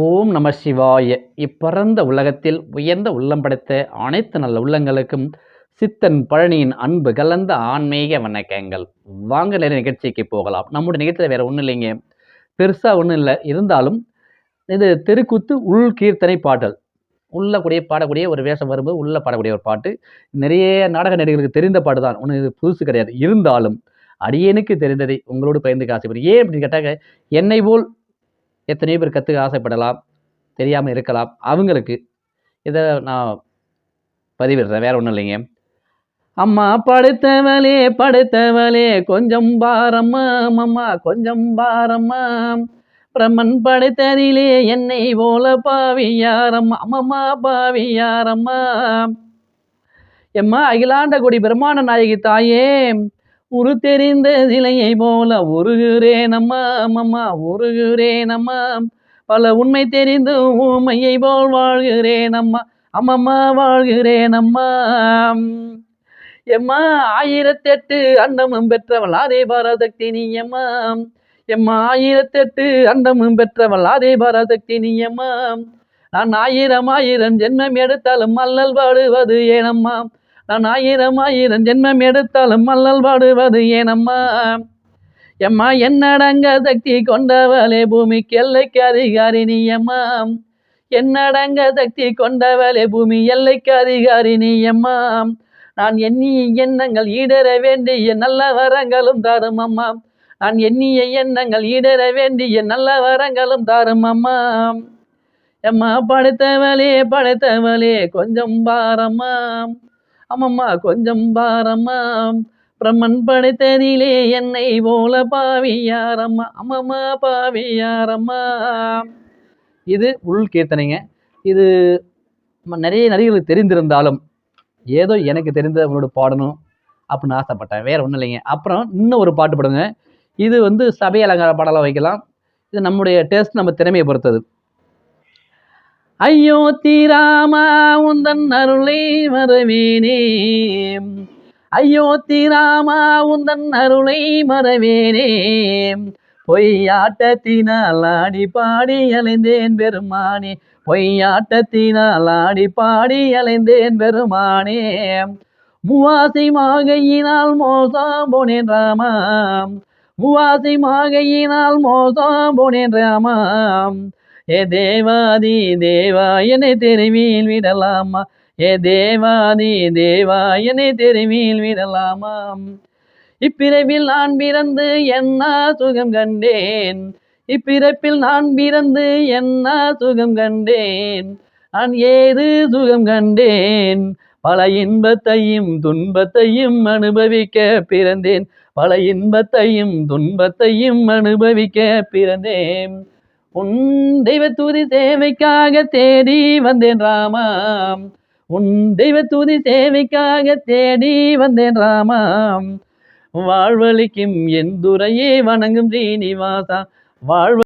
ஓம் நம சிவாய. இப்பறந்த உலகத்தில் உயர்ந்த உள்ளம் படைத்த அனைத்து நல்ல உள்ளங்களுக்கும் சித்தன் பழனியின் அன்பு கலந்த ஆன்மீக வணக்கங்கள். வாங்க நிறைய நிகழ்ச்சிக்கு போகலாம். நம்முடைய நிகழ்ச்சியில் வேற ஒன்றும் இல்லைங்க. பெருசாக ஒன்றும் இல்லை. இருந்தாலும் இது தெருக்கூத்து உள் கீர்த்தனை பாடல். உள்ள கூடிய பாடக்கூடிய ஒரு வேஷம் வரும்போது உள்ள பாடக்கூடிய ஒரு பாட்டு. நிறைய நாடக நடிகர்களுக்கு தெரிந்த பாட்டு தான் ஒன்று இது புதுசு கிடையாது. இருந்தாலும் அடியேனுக்கு தெரிந்ததை உங்களோடு பயந்துக்க ஆசைப்படுறேன் ஏன் அப்படின்னு கேட்டாங்க என்னை போல் எத்தனையோ பேர் கற்றுக்க ஆசைப்படலாம் தெரியாமல் இருக்கலாம். அவங்களுக்கு இதை நான் பதிவிடுறேன். வேற ஒன்றும் இல்லைங்க. அம்மா படுத்தவளே படுத்தவளே கொஞ்சம் பாரம்மா அம்மா கொஞ்சம் பாரம்மா. பிரம்மன் படைத்ததிலே என்னை போல பாவியாரம்மா அம்மம்மா பாவியாரம்மா. எம்மா அகிலாண்ட கொடி பிரம்மாண்ட நாயகி தாயே உரு தெரிந்த சிலையை போல உருகுறேன் அம்மா அம்மம்மா உருகுறேன் அம்மா பல உண்மை தெரிந்து ஊமையை போல் வாழ்கிறேன் அம்மா அம்மம்மா வாழ்கிறேன் அம்மா எம்மா ஆயிரத்தெட்டு அண்டமும் பெற்றவள் அதே பராசக்தி நீ எம்மா எம்மா ஆயிரத்தெட்டு அண்டமும் பெற்றவள் அதே பராசக்தி நீ எம்மா நான் ஆயிரம் ஆயிரம் ஜென்மம் எடுத்தாலும் மல்லல் பாடுவது ஏனம்மா. நான் ஆயிரம் ஆயிரம் ஜென்மம் எடுத்தாலும் மல்லல் பாடுவது ஏனம்மா? எம்மா என்னடங்க சக்தி கொண்டவளே பூமிக்கு எல்லைக்கு அதிகாரி நீ அம்மா என்னடங்க சக்தி கொண்டவளே பூமி எல்லைக்கு அதிகாரி நீ அம்மா நான் எண்ணிய எண்ணங்கள் ஈடற வேண்டிய நல்ல வரங்களும் தாரும் அம்மா நான் எண்ணிய எண்ணங்கள் ஈடற வேண்டிய நல்ல வரங்களும் தாரும் அம்மா எம்மா படைத்தவளே படைத்தவளே கொஞ்சம் பாரம்மா. அம்மம்மா கொஞ்சம் பாரம்மா. பிரம்மன் படைத்ததிலே என்னை போல பாவியாரம்மா. அம்மம்மா பாவியாரம்மா. இது உள் கீர்த்தனைங்க. இது நிறைய நடிகர்களுக்கு தெரிந்திருந்தாலும் ஏதோ எனக்கு தெரிந்த அவங்களோட பாடணும் அப்படின்னு ஆசைப்பட்டேன். வேற ஒன்றும் இல்லைங்க. அப்புறம் இன்னும் ஒரு பாட்டு பாடுங்க. இது வந்து சபை அலங்கார பாடலாக வைக்கலாம். இது நம்முடைய டேஸ்ட் நம்ம திறமையை பொறுத்தது. ஐயோ தீராமா உந்தன் அருளை மறவேனே. ஐயோ தீராமா உந்தன் அருளை மறவேனே. பொய்யாட்டத்தினால் ஆடி பாடி அலைந்தேன் பெருமானே. பொய்யாட்டத்தினால் ஆடி பாடி அலைந்தேன் பெருமானே. மூவாசி மாகையினால் மோசம் போனேன் ராமா மூவாசி மாகையினால் மோசம் போனேன் ராமாம். ஏ தேவாதி தேவா என்னை தெருவில் விடலாமா? ஏ தேவாதி தேவா என்னை தெருவில் விடலாமாம் இப்பிறவில் நான் பிறந்து என்ன சுகம் கண்டேன். இப்பிறப்பில் நான் பிறந்து என்ன சுகம் கண்டேன். நான் ஏது சுகம் கண்டேன்? பல இன்பத்தையும் துன்பத்தையும் அனுபவிக்க பிறந்தேன். பல இன்பத்தையும் துன்பத்தையும் அனுபவிக்க பிறந்தேன். உன் தெய்வ தூதி சேவைக்காக தேடி வந்தேன் ராமா உன் தெய்வ தூதி சேவைக்காக தேடி வந்தேன் ராமா வாழ்வழிக்கும் என் துறையே வணங்கும் ஸ்ரீனிவாசா. வாழ்வ